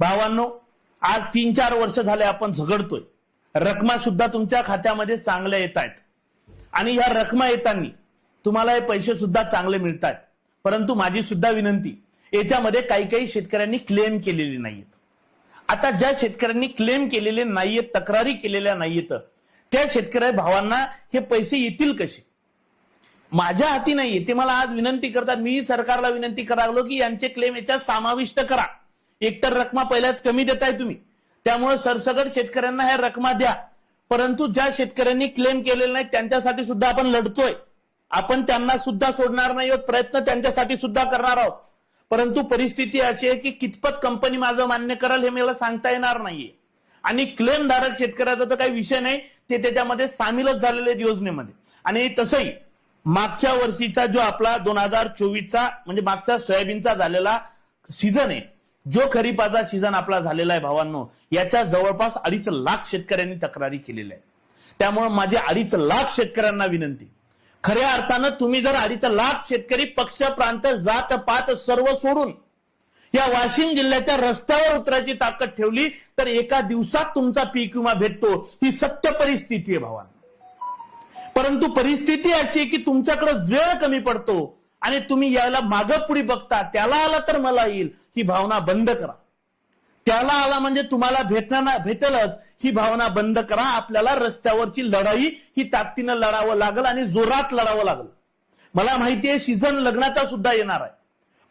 भावांनो आज तीन चार वर्ष झाले आपण झगडतोय. रकमा सुद्धा तुमच्या खात्यामध्ये चांगल्या येत आहेत. आणि ह्या रकमा येताना तुम्हाला हे पैसे सुद्धा चांगले मिळत आहेत परंतु माझी सुद्धा विनंती याच्यामध्ये काही काही शेतकऱ्यांनी क्लेम केलेले नाहीत आता ज्या शेतकऱ्यांनी क्लेम केलेले नाहीयेत तक्रारी केलेल्या नाहीयेत त्या शेतकऱ्या भावांना हे पैसे येतील कसे? माझ्या हाती नाहीये. ते मला आज विनंती करतात. मी सरकारला विनंती करावलो की यांचे क्लेम याच्यात समाविष्ट करा. एकतर रकमा पहिल्याच कमी देताय तुम्ही. त्यामुळे सरसकट शेतकऱ्यांना ह्या रकमा द्या. परंतु ज्या शेतकऱ्यांनी क्लेम केलेले नाही त्यांच्यासाठी सुद्धा आपण लढतोय. आपण त्यांना सुद्धा सोडणार नाही आहोत प्रयत्न त्यांच्यासाठी सुद्धा करणार आहोत. परंतु परिस्थिती अशी आहे की कितपत कंपनी माझं मान्य करेल हे मला सांगता येणार नाहीये. आणि क्लेम धारक शेतकऱ्याचा तर काही विषय नाही. ते त्याच्यामध्ये सामीलच झालेले आहेत योजनेमध्ये. आणि तसंही मागच्या वर्षीचा जो आपला दोन हजार चोवीसचा म्हणजे मागचा सोयाबीनचा झालेला सीझन आहे जो खरीपाचा सीझन आपला झालेला आहे भावांनो याच्या जवळपास अडीच लाख शेतकऱ्यांनी तक्रारी केलेल्या आहे त्यामुळे माझी अडीच लाख शेतकऱ्यांना विनंती. खऱ्या अर्थानं तुम्ही जर अडीच लाख शेतकरी पक्ष प्रांत जात पात सर्व सोडून या वाशिम जिल्ह्याच्या रस्त्यावर उतरायची ताकद ठेवली तर एका दिवसात तुमचा पीक विमा भेटतो. ही सत्य परिस्थिती आहे भावांनो. परंतु परिस्थिती अशी आहे की तुमच्याकडे वेळ कमी पडतो. आणि तुम्ही यायला मागं पुढे बघता त्याला आला तर मला येईल ही भावना बंद करा. त्याला आला म्हणजे तुम्हाला भेटणार भेटेलच ही भावना बंद करा. आपल्याला रस्त्यावरची लढाई ही ताकदीनं लढावं लागल आणि जोरात लढावं लागल. मला माहितीये सीझन लग्नाचा सुद्धा येणार आहे.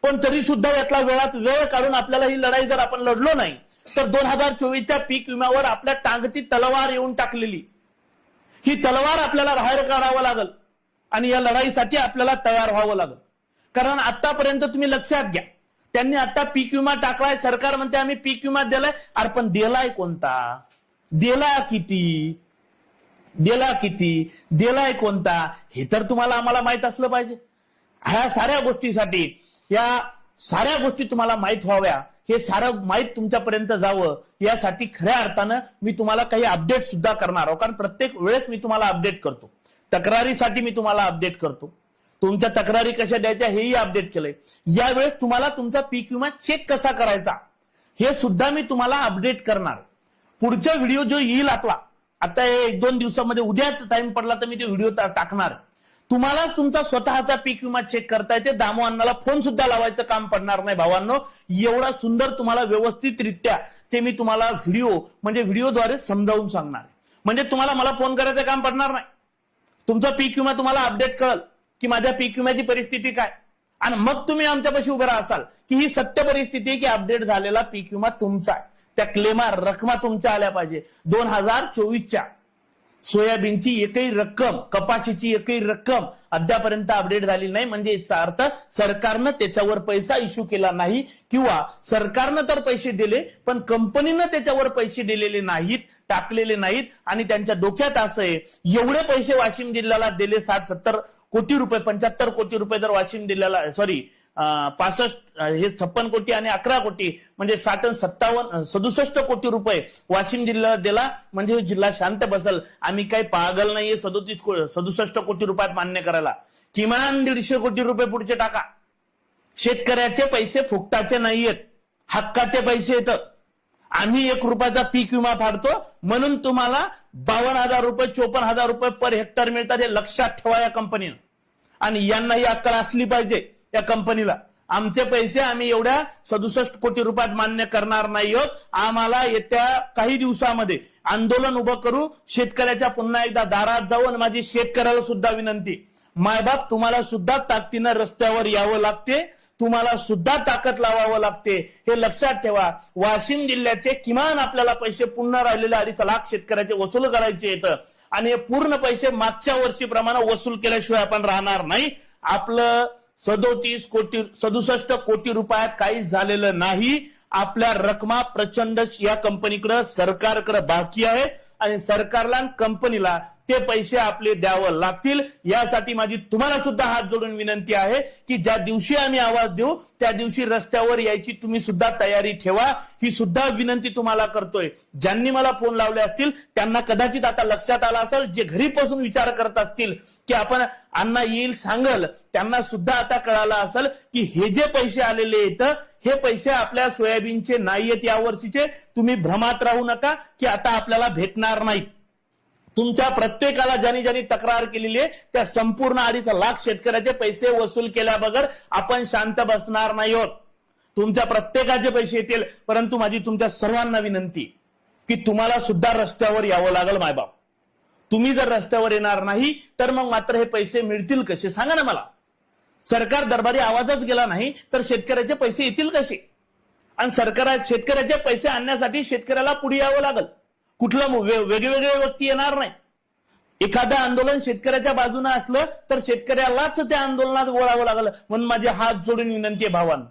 पण तरी सुद्धा यातला वेळात वेळ काढून आपल्याला ही लढाई जर आपण लढलो नाही तर दोन हजार चोवीसच्या पीक विम्यावर आपल्या टांगती तलवार येऊन टाकलेली. ही तलवार आपल्याला बाहेर काढावं लागल. आणि या लढाईसाठी आपल्याला तयार व्हावं लागलं. कारण आतापर्यंत तुम्ही लक्षात घ्या. त्यांनी आता पीक विमा टाकलाय सरकार म्हणते आम्ही पीक विमा दिलाय. अरे पण दिलाय कोणता? दिला किती? दिला किती? दिलाय कोणता? हे तर तुम्हाला आम्हाला माहीत असलं पाहिजे. ह्या साऱ्या गोष्टीसाठी या साऱ्या गोष्टी तुम्हाला माहीत व्हाव्या. हे सारं माहीत तुमच्यापर्यंत जावं. यासाठी खऱ्या अर्थानं मी तुम्हाला काही अपडेट सुद्धा करणार आहोत कारण प्रत्येक वेळेस मी तुम्हाला अपडेट करतो. तक्रारीसाठी मी तुम्हाला अपडेट करतो. तुमच्या तक्रारी कशा द्यायच्या हेही अपडेट केलंय. यावेळेस तुम्हाला तुमचा पीक विमा चेक कसा करायचा हे सुद्धा मी तुम्हाला अपडेट करणार. पुढचा व्हिडिओ जो येईल आपला आता एक दोन दिवसामध्ये उद्याच टाइम पडला तर मी ते व्हिडिओ टाकणार. तुम्हालाच तुमचा स्वतःचा पीक विमा चेक करता येते. दामो अण्णाला फोन सुद्धा लावायचं काम पडणार नाही भावांनो. एवढा सुंदर तुम्हाला व्यवस्थितरित्या ते मी तुम्हाला व्हिडिओ म्हणजे व्हिडिओद्वारे समजावून सांगणार म्हणजे तुम्हाला मला फोन करायचं काम पडणार नाही. तुमचा पीक विमा तुम्हाला अपडेट कळल की माझ्या पीक विम्याची परिस्थिती काय? आणि मग तुम्ही आमच्यापाशी उभे असाल की ही सत्य परिस्थिती आहे की अपडेट झालेला पीक विमा तुमचा आहे. त्या क्लेमा रकमा तुमच्या आल्या पाहिजे. दोन हजार चोवीसच्या. सोयाबीनची एकही रक्कम कपाशीची एकही रक्कम अद्यापर्यंत अपडेट झाली नाही. म्हणजे याचा अर्थ सरकारनं त्याच्यावर पैसा इश्यू केला नाही किंवा सरकारनं तर पैसे दिले पण कंपनीनं त्याच्यावर पैसे दिलेले नाहीत टाकलेले नाहीत आणि त्यांच्या डोक्यात असं आहे एवढे पैसे वाशिम जिल्ह्याला दिले साठ सत्तर कोटी रुपये पंच्याहत्तर कोटी रुपये जर वाशिम जिल्ह्याला सॉरी पासष्ट हे छप्पन कोटी आणि अकरा कोटी म्हणजे साठ सत्तावन्न सदुसष्ट कोटी रुपये वाशिम जिल्ह्याला दिला म्हणजे जिल्हा शांत बसल. आम्ही काही पागल नाहीये सदोतीस सदुसष्ट कोटी रुपयात मान्य करायला. किमान दीडशे कोटी रुपये पुढचे टाका. शेतकऱ्याचे पैसे फुकटाचे नाहीयेत. हक्काचे पैसे येत. आम्ही एक रुपयाचा पीक विमा फाडतो म्हणून तुम्हाला बावन्न हजार रुपये चोपन्न हजार रुपये पर हेक्टर मिळतात हे लक्षात ठेवा या कंपनीनं आणि यांना ही अक्कल असली पाहिजे. या कंपनीला. आमचे पैसे आम्ही एवढ्या सदुसष्ट कोटी रुपयात मान्य करणार नाही आहोत. आम्हाला येत्या काही दिवसामध्ये आंदोलन उभं करू शेतकऱ्याच्या पुन्हा एकदा दारात जाऊ आणि माझी शेतकऱ्याला सुद्धा विनंती. मायबाप तुम्हाला सुद्धा ताकदीनं रस्त्यावर यावं लागते. तुम्हाला सुद्धा ताकद लावावं लागते. हे लक्षात ठेवा. वाशिम जिल्ह्याचे किमान आपल्याला पैसे पुन्हा राहिलेले अडीच लाख शेतकऱ्याचे वसूल करायचे येतं आणि हे पूर्ण पैसे मागच्या वर्षीप्रमाणे वसूल केल्याशिवाय आपण राहणार नाही. आपलं सदोतीस कोटी सदुसष्ट कोटी रुपयात काहीच झालेलं नाही. आपल्या रकमा प्रचंड या कंपनीकडे सरकारकडे बाकी आहे. आणि सरकारला कंपनीला ते पैसे आपले द्यावं लागतील. यासाठी माझी तुम्हाला सुद्धा हात जोडून विनंती आहे की ज्या दिवशी आम्ही आवाज देऊ त्या दिवशी रस्त्यावर यायची तुम्ही सुद्धा तयारी ठेवा. ही सुद्धा विनंती तुम्हाला करतोय. ज्यांनी मला फोन लावले असतील त्यांना कदाचित आता लक्षात आला असेल जे घरी पासून विचार करत असतील की आपण अण्णा येईल सांगल त्यांना सुद्धा आता कळालं असेल की हे जे पैसे आलेले आहेत हे पैसे आपल्या सोयाबीनचे नाहीयेत या वर्षीचे तुम्ही भ्रमात राहू नका की आता आपल्याला भेटणार नाहीत. तुमच्या प्रत्येकाला ज्यांनी ज्यांनी तक्रार केलेली आहे त्या संपूर्ण अडीच लाख शेतकऱ्याचे पैसे वसूल केल्याबगर आपण शांत बसणार नाही आहोत. तुमच्या प्रत्येकाचे पैसे येतील परंतु माझी तुमच्या सर्वांना विनंती की तुम्हाला सुद्धा रस्त्यावर यावं लागेल मायबाप. तुम्ही जर रस्त्यावर येणार नाही तर मग मात्र हे पैसे मिळतील कसे? सांगा ना मला. सरकार दरबारी आवाजच गेला नाही तर शेतकऱ्याचे पैसे येतील कसे? आणि सरकार शेतकऱ्याचे पैसे आणण्यासाठी शेतकऱ्याला पुढे यावं लागल. कुठलं वेगवेगळे व्यक्ती येणार नाही. एखादं आंदोलन शेतकऱ्याच्या बाजूने असलं तर शेतकऱ्यालाच त्या आंदोलनात गोळावं लागलं. म्हणून माझे हात जोडून विनंती आहे भावांनो.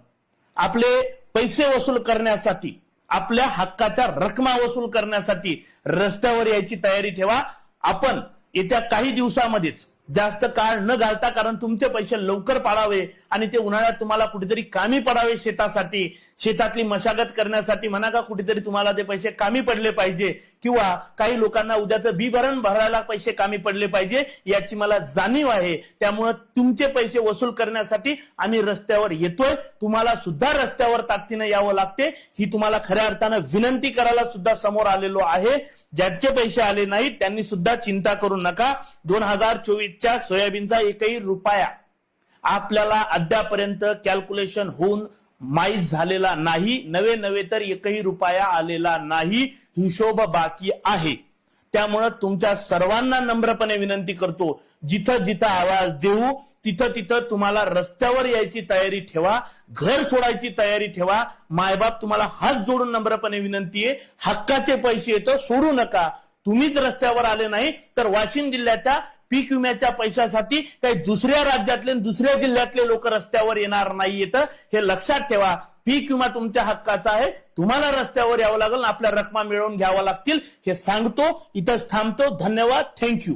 आपले पैसे वसूल करण्यासाठी आपल्या हक्काच्या रकमा वसूल करण्यासाठी रस्त्यावर यायची तयारी ठेवा. आपण येत्या काही दिवसामध्येच जास्त काळ न घालता कारण तुमचे पैसे लवकर पाडावे आणि ते उन्हाळ्यात तुम्हाला कुठेतरी कामी पडावे शेतासाठी. शेतातली मशागत करण्यासाठी म्हणा का कुठेतरी तुम्हाला ते पैसे कामी पडले पाहिजे. किंवा काही लोकांना उद्याचं बी भरण भरायला पैसे कामी पडले पाहिजे याची मला जाणीव आहे. त्यामुळे तुमचे पैसे वसूल करण्यासाठी आम्ही रस्त्यावर येतोय. तुम्हाला सुद्धा रस्त्यावर ताकदीनं यावं लागते. ही तुम्हाला खऱ्या अर्थानं विनंती करायला सुद्धा समोर आलेलो आहे. ज्यांचे पैसे आले नाहीत त्यांनी सुद्धा चिंता करू नका. दोन हजार चोवीस चोवीसच्या सोयाबीनचा एकही रुपया आपल्याला अद्यापर्यंत कॅल्क्युलेशन होऊन माहीत झालेला नाही. नवे नवे तर एकही रुपया आलेला नाही. हिशोब बाकी आहे. त्यामुळं तुमच्या सर्वांना नम्रपणे विनंती करतो जिथं जिथं आवाज देऊ तिथं तिथं तुम्हाला रस्त्यावर यायची तयारी ठेवा घर सोडायची तयारी ठेवा. मायबाप तुम्हाला हात जोडून नम्रपणे विनंती आहे. हक्काचे पैसे येतं सोडू नका. तुम्हीच रस्त्यावर आले नाही तर वाशिम जिल्ह्याच्या पीक विम्याच्या पैशासाठी काही दुसऱ्या राज्यातले दुसऱ्या जिल्ह्यातले लोक रस्त्यावर येणार नाही येतं हे लक्षात ठेवा. पीक विमा तुमच्या हक्काचा आहे. तुम्हाला रस्त्यावर यावं लागेल आपल्या रकमा मिळवून घ्याव्या लागतील. हे सांगतो इथंच थांबतो. धन्यवाद. थँक्यू